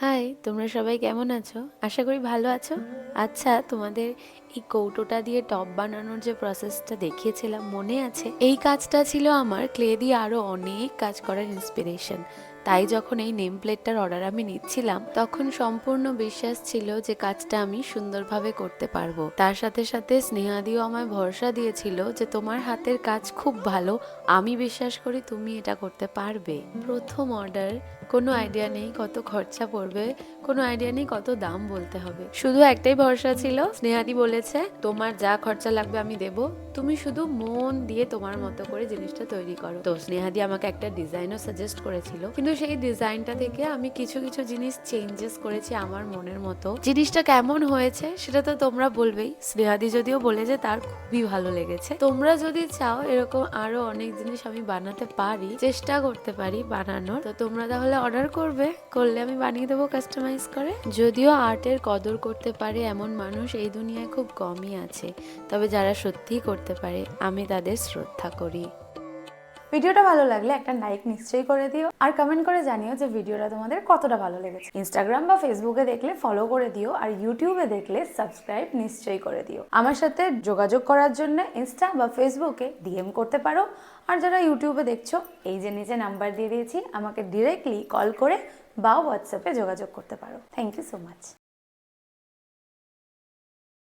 High, তোমরা সবাই কেমন আছো? আশা করি ভালো আছো। আচ্ছা তোমাদের এই কৌটোটা দিয়ে টপ বানানোর যে প্রসেসটা দেখিয়েছিলাম, মনে আছে? এই কাজটা ছিল আমার, ক্লে দিয়ে আরও অনেক কাজ করার ইন্সপিরেশন তাই যখন এই নেম প্লেটটার অর্ডার আমি নিচ্ছিলাম, তখন সম্পূর্ণ বিশ্বাস ছিল যে কাজটা আমি সুন্দরভাবে করতে পারব। তার সাথে সাথে স্নেহাদিও আমায় ভরসা দিয়েছিল যে তোমার হাতের কাজ খুব ভালো, আমি বিশ্বাস করি তুমি এটা করতে পারবে। প্রথম অর্ডার কোনো আইডিয়া নেই কত খরচা পড়বে, কোনো আইডিয়া নেই কত দাম বলতে হবে। শুধু একটাই ভরসা ছিল, স্নেহাদি বলেছে, তোমার যা খরচা লাগবে আমি দেব তুমি শুধু মন দিয়ে তোমার মতো করে জিনিসটা তৈরি করো। তো স্নেহাদি আমাকে একটা ডিজাইনও সাজেস্ট করেছিল। কিন্তু সেই ডিজাইনটা থেকে আমি কিছু কিছু জিনিস চেঞ্জেস করেছি আমার মনের মতো। জিনিসটা কেমন হয়েছে সেটা তো তোমরা বলবেই। স্নেহাদি যদিও বলে যে তার খুবই ভালো লেগেছে। তোমরা যদি চাও এরকম আরও অনেক জিনিস আমি বানাতে পারি, চেষ্টা করতে পারি বানানোর, তো তোমরা তাহলে অর্ডার করবে। করলে আমি বানিয়ে দেবো কাস্টমাইজ করে। যদিও আর্টের কদর করতে পারে এমন মানুষ এই দুনিয়ায় খুব কমই আছে। তবে যারা সত্যিই করতে পারে, আমি তাদের শ্রদ্ধা করি। ভিডিওটা ভালো লাগলে একটা লাইক নিশ্চয়ই করে দিও, আর কমেন্ট করে জানিও যে ভিডিওটা তোমাদের কতটা ভালো লেগেছে। ইনস্টাগ্রাম বা ফেসবুকে দেখলে ফলো করে দিও, আর ইউটিউবে দেখলে সাবস্ক্রাইব নিশ্চয়ই করে দিও। আমার সাথে যোগাযোগ করার জন্য ইনস্টা বা ফেসবুকে ডিএম করতে পারো, আর যারা ইউটিউবে দেখছ, এই যে নিচে নাম্বার দিয়ে দিয়েছি, আমাকে ডিরেক্টলি কল করে বা হোয়াটসঅ্যাপে যোগাযোগ করতে পারো। Thank you so much